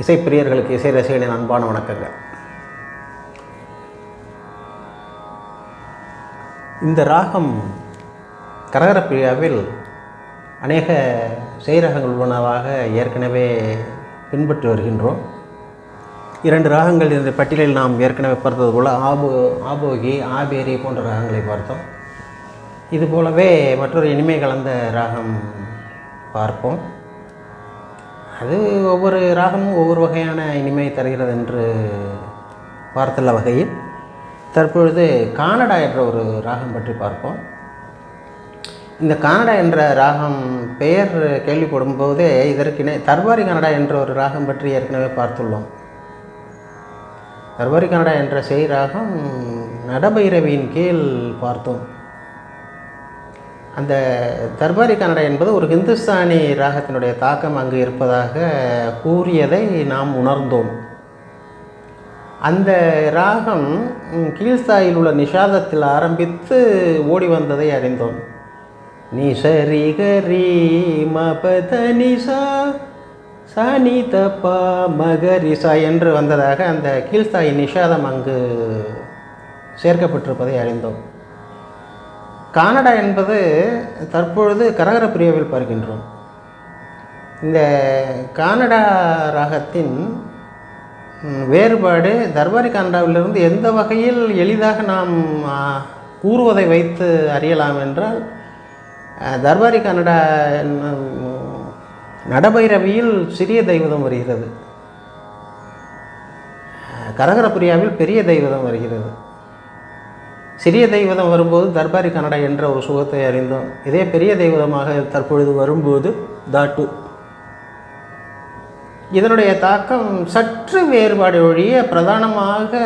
இசைப்பிரியர்களுக்கு இசை ரசிகளின் அன்பான வணக்கங்கள். இந்த ராகம் கரகரப்பிரியாவில் அநேக செய்ரகங்கள் உள்ளனவாக ஏற்கனவே பின்பற்றி வருகின்றோம். இரண்டு ராகங்கள் இந்த பட்டியலில் நாம் ஏற்கனவே பார்த்தது போல் ஆபோ ஆபோகி ஆபேரி போன்ற ராகங்களை பார்த்தோம். இது போலவே மற்றொரு இனிமை கலந்த ராகம் பார்ப்போம். அது ஒவ்வொரு ராகமும் ஒவ்வொரு வகையான இனிமை தருகிறது என்று பார்த்துள்ள வகையில் தற்பொழுது கானடா என்ற ஒரு ராகம் பற்றி பார்ப்போம். இந்த கானடா என்ற ராகம் பெயர் கேள்விப்படும் போதே இதற்கு இணை தர்பாரி கனடா என்ற ஒரு ராகம் பற்றி ஏற்கனவே பார்த்துள்ளோம். தர்பாரி கனடா என்ற செய் ராகம் நடபைரவியின் கீழ் பார்த்தோம். அந்த தர்பாரி கன்னடா என்பது ஒரு ஹிந்துஸ்தானி ராகத்தினுடைய தாக்கம் அங்கு இருப்பதாக கூறியதை நாம் உணர்ந்தோம். அந்த ராகம் ம், கீழ்ஸ்தாயில் உள்ள நிஷாதத்தில் ஆரம்பித்து ஓடி வந்ததை அறிந்தோம். நீ கரி மபத நிசா சனி தப்பா மகரிசா என்று வந்ததாக அந்த கீழ்ஸ்தாயி நிஷாதம் அங்கு சேர்க்கப்பட்டிருப்பதை அறிந்தோம். கானடா என்பது தற்பொழுது கரகர பிரியாவில் பார்க்கின்றோம். இந்த கானடா ராகத்தின் வேறுபாடு தர்பாரி கானடாவிலிருந்து எந்த வகையில் எளிதாக நாம் கூறுவதை வைத்து அறியலாம் என்றால் தர்பாரி கன்னடா நடபைரவியில் சிறிய தெய்வதம் வருகிறது. அ, கரகரப்பிரியாவில் பெரிய தெய்வதம் வருகிறது. சிறிய தெய்வதம் வரும்போது தர்பாரி கன்னடா என்ற ஒரு சுகத்தை அறிந்தோம். இதே பெரிய தெய்வதமாக தற்பொழுது வரும்போது தாட்டு. இதனுடைய தாக்கம் சற்று வேறுபாடு ஒழிய பிரதானமாக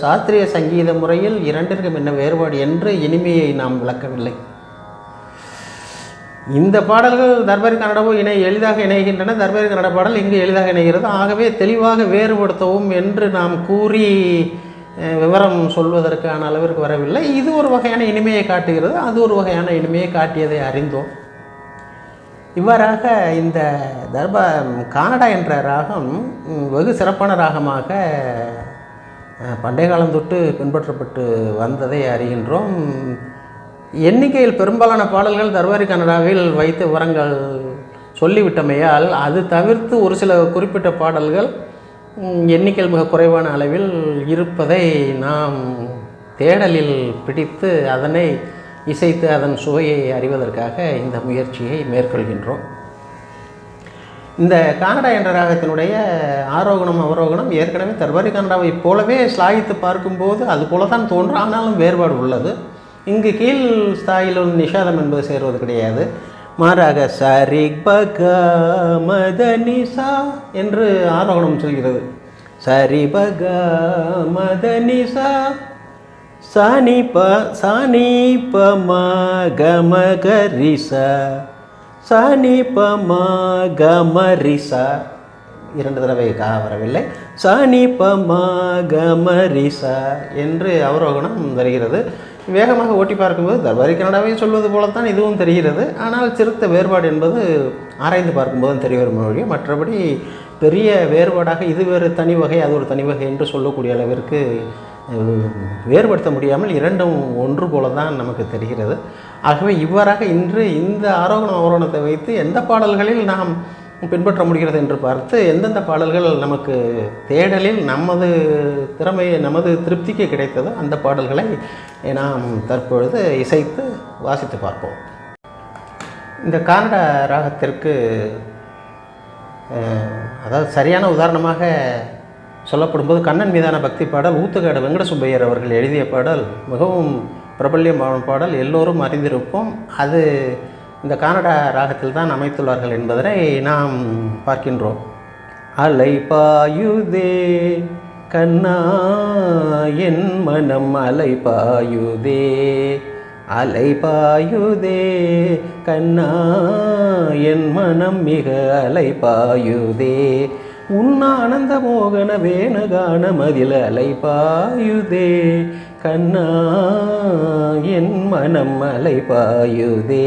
சாஸ்திரிய சங்கீத முறையில் இரண்டிற்கும் என்ன வேறுபாடு என்று இனிமையை நாம் விளக்கவில்லை. இந்த பாடல்கள் தர்பாரி கன்னடவோ இணை எளிதாக இணைகின்றன. தர்பாரி கன்னட பாடல் இங்கு எளிதாக இணைகிறது. ஆகவே தெளிவாக வேறுபடுத்தவும் என்று நாம் கூறி விவரம் சொல்வதற்கான அளவிற்கு வரவில்லை. இது ஒரு வகையான இனிமையை காட்டுகிறது. அது ஒரு வகையான இனிமையை காட்டியதை அறிந்தோம். இவ்வாறாக இந்த தர்பா கானடா என்ற ராகம் வெகு சிறப்பான ராகமாக பண்டைய காலம் தொட்டு பின்பற்றப்பட்டு வந்ததை அறிகின்றோம். எண்ணிக்கையில் பெரும்பாலான பாடல்கள் தர்பாரி கனடாவில் வைத்து விவரங்கள் சொல்லிவிட்டமையால் அது தவிர்த்து ஒரு சில குறிப்பிட்ட பாடல்கள் எண்ணிக்கையில் மிக குறைவான அளவில் இருப்பதை நாம் தேடலில் பிடித்து அதனை இசைத்து அதன் சுவையை அறிவதற்காக இந்த முயற்சியை மேற்கொள்கின்றோம். இந்த கானடா என்ற ராகத்தினுடைய ஆரோகணம் அவரோகணம் ஏற்கனவே தர்பாரி கானடாவை போலவே ஸ்லாகித்து பார்க்கும்போது அது போல தான் தோன்றும் ஆனாலும் வேறுபாடு உள்ளது. இங்கு கீழ் ஸ்தாயிலும் நிஷாதம் என்பது சேருவது கிடையாது. மாறாக சரி பக மதனிசா என்று ஆரோகணம் சொல்கிறது. சரி பக மதனிசா நிசா ப சானி ப ம க ப ம இரண்டு தடவை கா வரவில்லை. சானி ப ம என்று அவரோகணம் வருகிறது. வேகமாக ஓட்டி பார்க்கும்போது தர்பாரி கனடாவை சொல்வது போலத்தான் இதுவும் தெரிகிறது. ஆனால் சிறுத்த வேறுபாடு என்பது ஆராய்ந்து பார்க்கும்போது தெரிய வரும் மொழி மற்றபடி பெரிய வேறுபாடாக இது வேறு தனி வகை அது ஒரு தனி வகை என்று சொல்லக்கூடிய அளவிற்கு வேறுபடுத்த முடியாமல் இரண்டும் ஒன்று போல தான் நமக்கு தெரிகிறது. ஆகவே இவ்வாறாக இன்று இந்த ஆரோகணம் அவரோணத்தை வைத்து எந்த பாடல்களில் நாம் பின்பற்ற முடிகிறது என்று பார்த்து எந்தெந்த பாடல்கள் நமக்கு தேடலில் நமது திறமையை நமது திருப்திக்கு கிடைத்ததோ அந்த பாடல்களை நாம் தற்பொழுது இசைத்து வாசித்து பார்ப்போம். இந்த கானட ராகத்திற்கு அதாவது சரியான உதாரணமாக சொல்லப்படும்போது கண்ணன் மீதான பக்தி பாடல் ஊத்துக்காடு வெங்கடசுப்பையர் அவர்கள் எழுதிய பாடல் மிகவும் பிரபல்யமான பாடல் எல்லோரும் அறிந்திருப்போம். அது இந்த கானடா ராகத்தில் தான் அமைத்துள்ளார்கள் என்பதனை நாம் பார்க்கின்றோம். அலை பாயுதே கண்ணா என் மனம் அலை பாயுதே. அலை பாயுதே கண்ணா என் மனம் மிக அலை பாயுதே. உன்னானந்த மோகன வேணகான மதில் அலை பாயுதே கண்ணா என் மனம் அலை பாயுதே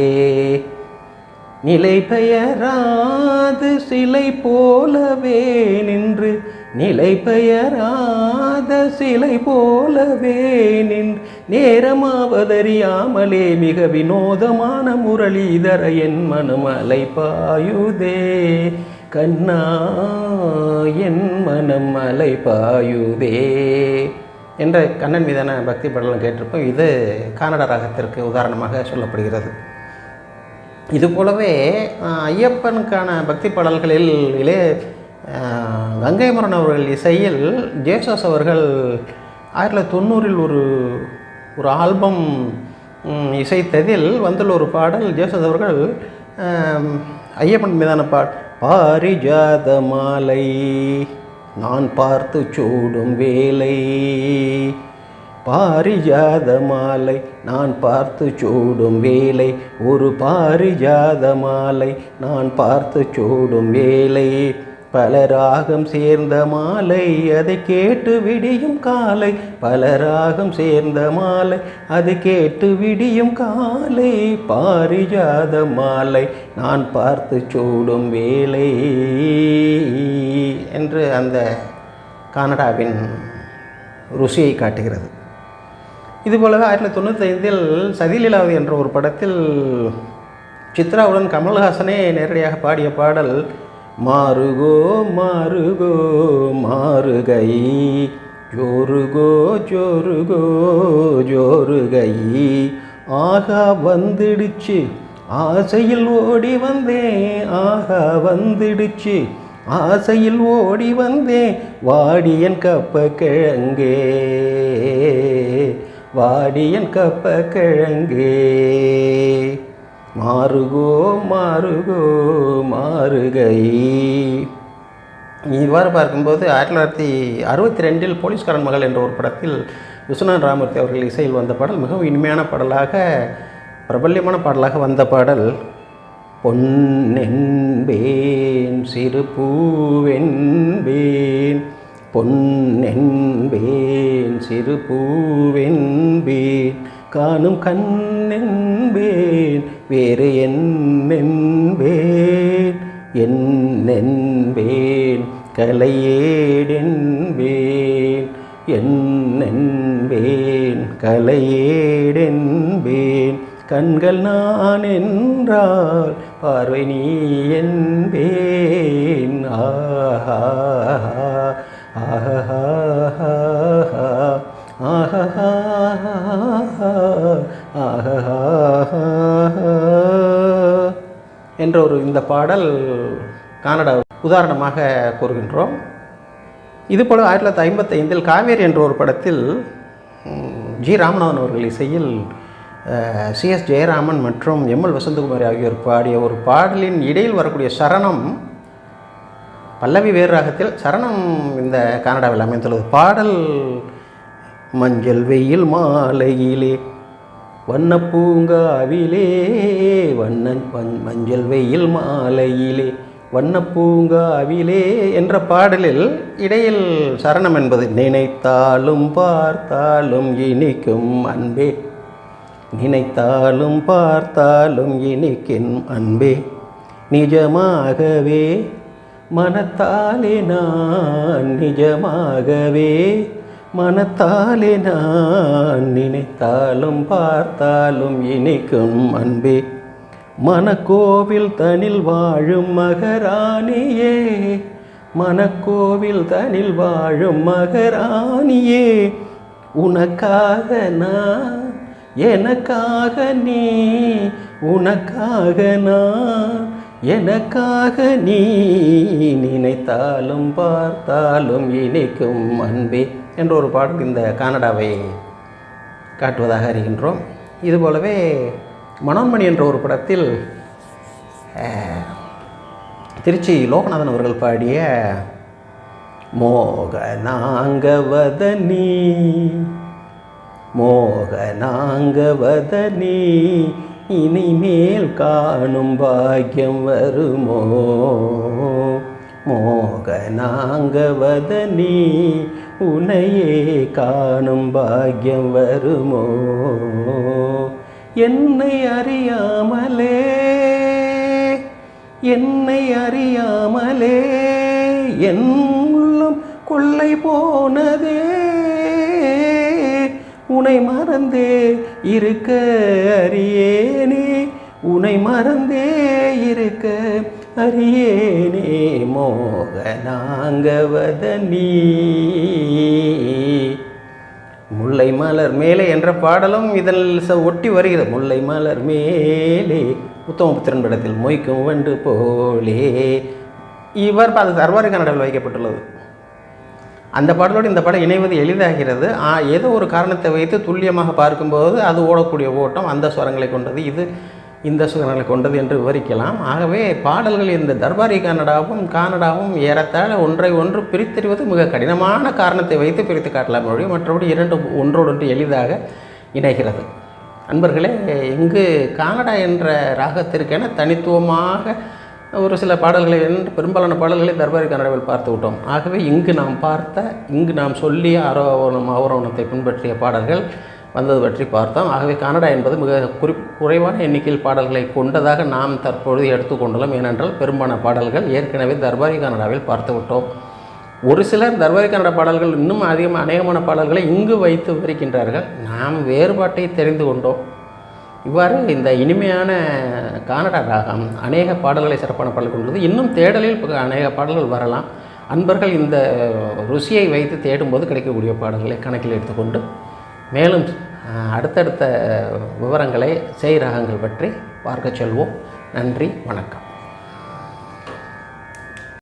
நிலை பெயராது சிலை போலவே நின்று நிலை பெயராத சிலை போலவே நின்று நேரமாவதறியாமலே மிக வினோதமான முரளிதர என் மனம் அலைப்பாயுதே கண்ணா என் மனம் பாயுதே. என்ற கண்ணன் மீதான பக்தி பாடலாம் கேட்டிருப்போம். இது கானட ராகத்திற்கு உதாரணமாக சொல்லப்படுகிறது. இது போலவே ஐயப்பனுக்கான பக்தி பாடல்களில் இளைய கங்கை மரன் அவர்கள் இசையில் ஜேசஸ் அவர்கள் ஆயிரத்தி தொள்ளாயிரத்தி தொண்ணூறில் ஒரு ஒரு ஆல்பம் இசைத்ததில் வந்துள்ள ஒரு பாடல். ஜேசஸ் அவர்கள் ஐயப்பன் மீதான பாட் பாரிஜாத மாலை. நான் பார்த்து சூடும் வேலை. பாரிஜாத மாலை நான் பார்த்து சூடும் வேலை. ஒரு பாரிஜாத மாலை நான் பார்த்து சூடும் வேலை. பல ராகம் சேர்ந்த மாலை அதை கேட்டு விடியும் காலை. பல ராகம் சேர்ந்த மாலை அது கேட்டு விடியும் காலை. பாரிஜாத மாலை நான் பார்த்து சூடும் வேலை என்று அந்த கனடாவின் ருசியை காட்டுகிறது. இதுபோலவே ஆயிரத்தி தொள்ளாயிரத்தி தொண்ணூத்தைந்தில் சதிலீலாவதி என்ற ஒரு படத்தில் சித்ராவுடன் கமல்ஹாசனே நேரடியாக பாடிய பாடல் மாறுகோ மாறுகோ மாறுகை. ஜோருகோ ஜோருகோ ஜோருகை ஆகா வந்துடுச்சு ஆசையில் ஓடி வந்தேன் ஆகா வந்துடுச்சு ஆசையில் ஓடி வந்தேன் வாடியன் கப்ப கிழங்கே. வாடியன் கப்ப கிழங்கே. மாறுகோ மாறுகோ மாறுகை. இவ்வாறு பார்க்கும்போது ஆயிரத்தி தொள்ளாயிரத்தி அறுபத்தி ரெண்டில் போலீஸ்காரன் மகள் என்ற ஒரு படத்தில் விஸ்வநாத் ராமூர்த்தி அவர்கள் இசையில் வந்த பாடல் மிகவும் இனிமையான பாடலாக பிரபல்யமான பாடலாக வந்த பாடல் பொன்னென்பேன் சிறு பூவென்பேன் பொன்னென்பேன் சிறு பூவென்பேன் காணும் கண்ணென்பேன் வேறு என்னென்பேன் என்னென்பேன் கலையேடென்பேன் என்னென்பேன் கலையேடென்பேன் கண்கள் நான் என்றால் பார்வை நீ என்பேன். ஆஹா ஆஹா ஆஹா. ஆஹா என்ற ஒரு இந்த பாடல் கானடா உதாரணமாக கூறுகின்றோம். இதுபோல் ஆயிரத்தி தொள்ளாயிரத்தி ஐம்பத்தைந்தில் காவேரி என்ற ஒரு படத்தில் ஜி ராமநாதன் அவர்கள் இசையில் சி எஸ் ஜெயராமன் மற்றும் எம்எல் வசந்தகுமாரி ஆகியோர் பாடிய ஒரு பாடலின் இடையில் வரக்கூடிய சரணம் பல்லவி வேறு ராகத்தில் சரணம் இந்த கனடாவில் அமைந்துள்ளது. பாடல் மஞ்சள் வெயில் மாலையிலே வண்ண பூங்காவிலே வண்ணன் வண்- மஞ்சள் வெயில் மாலையிலே வண்ண பூங்காவிலே என்ற பாடலில் இடையில் சரணம் என்பது நினைத்தாலும் பார்த்தாலும் இனிக்கும் அன்பே. நினைத்தாலும் பார்த்தாலும் இனிக்கும் அன்பே. நிஜமாகவே மனத்தாலே நான் நிஜமாகவே மனத்தாலே நான் நினைத்தாலும் பார்த்தாலும் இனிக்கும் அன்பே. மனக்கோவில் தனில் வாழும் மகராணியே. மனக்கோவில் தனில் வாழும் மகராணியே. உனக்காக நான் எனக்காக நீ உனக்காக நான் எனக்காக நீ நினைத்தாலும் பார்த்தாலும் இனிக்கும் அன்பே. என்ற ஒரு பாடல் இந்த கானடாவை காட்டுவதாக அறிகின்றோம். இதுபோலவே மனோன்மணி என்ற ஒரு படத்தில் திருச்சி லோகநாதன் அவர்கள் பாடிய மோக நாங்கவதனி மோக நாங்கவதனி இனிமேல் காணும் பாக்கியம் வருமோ? மோகனாங்கவதனி உனையே காணும் பாக்கியம் வருமோ? என்னை அறியாமலே என்னை அறியாமலே என் உள்ளம் கொள்ளை போனதே உனை மறந்தே இருக்க அறியேனே உனை மறந்தே இருக்க அரியேனே மோகனாங்கவத நீ முல்லை மலர் மேலே என்ற பாடலும் இதில் ச- ஒட்டி வருகிறது. முல்லை மலர் மேலே உத்தமபுத்திரன் படத்தில் மொய்க்கும் வண்டு போலே. இவர் அது சர்வாரி கன்னடாவில் வைக்கப்பட்டுள்ளது. அந்த பாடலோடு இந்த படம் இணைவது எளிதாகிறது. ஆ, ஏதோ ஒரு காரணத்தை வைத்து துல்லியமாக பார்க்கும்போது அது ஓடக்கூடிய ஓட்டம் அந்த ஸ்வரங்களை கொண்டது. இது இந்த சுகங்களை கொண்டது என்று விவரிக்கலாம். ஆகவே பாடல்கள் இந்த தர்பாரி கன்னடாவும் கானடாவும் ஏறத்தாழ ஒன்றை ஒன்று பிரித்தறிவது மிக கடினமான காரணத்தை வைத்து பிரித்து காட்டலாம். மொழி மற்றபடி இரண்டு ஒன்றோடொன்று எளிதாக இணைகிறது. அன்பர்களே இங்கு கானடா என்ற ராகத்திற்கென தனித்துவமாக ஒரு சில பாடல்களை என்று பெரும்பாலான பாடல்களை தர்பாரி கன்னடாவில் பார்த்து விட்டோம். ஆகவே இங்கு நாம் பார்த்த இங்கு நாம் சொல்லி ஆரோவணம் ஆரோவணத்தை பின்பற்றிய பாடல்கள் வந்தது பற்றி பார்த்தோம். ஆகவே கன்னடா என்பது மிக குறி குறைவான எண்ணிக்கையில் பாடல்களை கொண்டதாக நாம் தற்பொழுது எடுத்துக்கொண்டுள்ளோம். ஏனென்றால் பெரும்பாலான பாடல்கள் ஏற்கனவே தர்பாரி கன்னடாவில் பார்த்து விட்டோம். ஒரு சிலர் தர்பாரி கன்னட பாடல்கள் இன்னும் அதிகமாக அநேகமான பாடல்களை இங்கு வைத்து விவரிக்கின்றார்கள் நாம் வேறுபாட்டை தெரிந்து கொண்டோம். இவ்வாறு இந்த இனிமையான கானடா ராகம் அநேக பாடல்களை சிறப்பான பாடல் கொண்டுள்ளது. இன்னும் தேடலில் அநேக பாடல்கள் வரலாம். அன்பர்கள் இந்த ருசியை வைத்து தேடும்போது கிடைக்கக்கூடிய பாடல்களை கணக்கில் எடுத்துக்கொண்டு மேலும் அடுத்தடுத்த விவரங்களை செய் பற்றி பார்க்க செல்வோம். நன்றி வணக்கம்.